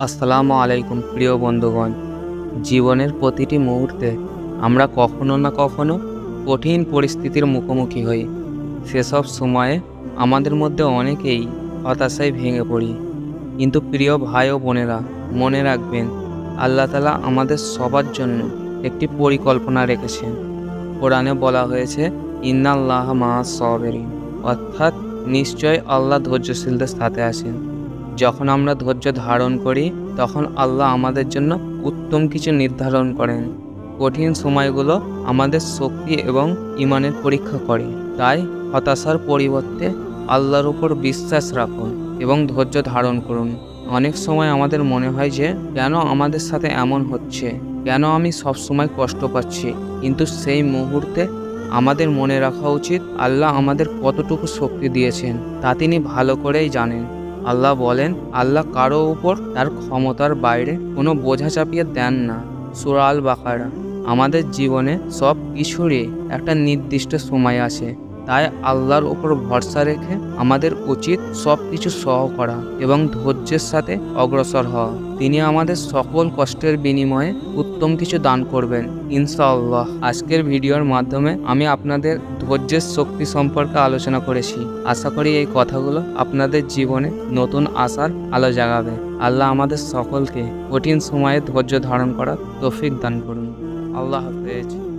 আসসালামু আলাইকুম প্রিয় বন্ধুগণ। জীবনের প্রতিটি মুহূর্তে আমরা কখনো না কখনো কঠিন পরিস্থিতির মুখোমুখি হই। সেসব সময়ে আমাদের মধ্যে অনেকেই হতাশায় ভেঙে পড়ি। কিন্তু প্রিয় ভাই ও বোনেরা, মনে রাখবেন, আল্লাহ তালা আমাদের সবার জন্য একটি পরিকল্পনা রেখেছেন। কোরআনে বলা হয়েছে, ইন্নাল্লাহ মা সবেরিন। অর্থাৎ নিশ্চয় আল্লাহ ধৈর্যশীলদের সাথে আছেন। যখন আমরা ধৈর্য ধারণ করি, তখন আল্লাহ আমাদের জন্য উত্তম কিছু নির্ধারণ করেন। কঠিন সময়গুলো আমাদের শক্তি এবং ইমানের পরীক্ষা করে। তাই হতাশার পরিবর্তে আল্লাহর উপর বিশ্বাস রাখুন এবং ধৈর্য ধারণ করুন। অনেক সময় আমাদের মনে হয় যে, কেন আমাদের সাথে এমন হচ্ছে? কেন আমি সব সময় কষ্ট পাচ্ছি? কিন্তু সেই মুহূর্তে আমাদের মনে রাখা উচিত, আল্লাহ আমাদের কতটুকু শক্তি দিয়েছেন, তা তিনি ভালো করেই জানেন। আল্লাহ বলেন, আল্লাহ কারও উপর তার ক্ষমতার বাইরে কোনো বোঝা চাপিয়ে দেন না। সুরাল বাকারা আমাদের জীবনে সব কিছুরই একটা নির্দিষ্ট সময় আছে। তাই আল্লাহর উপর ভরসা রেখে আমাদের উচিত সব কিছু সহ করা এবং ধৈর্যের সাথে অগ্রসর হওয়া। তিনি আমাদের সকল কষ্টের বিনিময়ে উত্তম কিছু দান করবেন, ইনশাআল্লাহ। আজকের ভিডিওর মাধ্যমে আমি আপনাদের ধৈর্যের শক্তি সম্পর্কে আলোচনা করেছি। আশা করি এই কথাগুলো আপনাদের জীবনে নতুন আশার আলো জাগাবে। আল্লাহ আমাদের সকলকে কঠিন সময়ে ধৈর্য ধারণ করার তৌফিক দান করুন। আল্লাহ হাফেজ।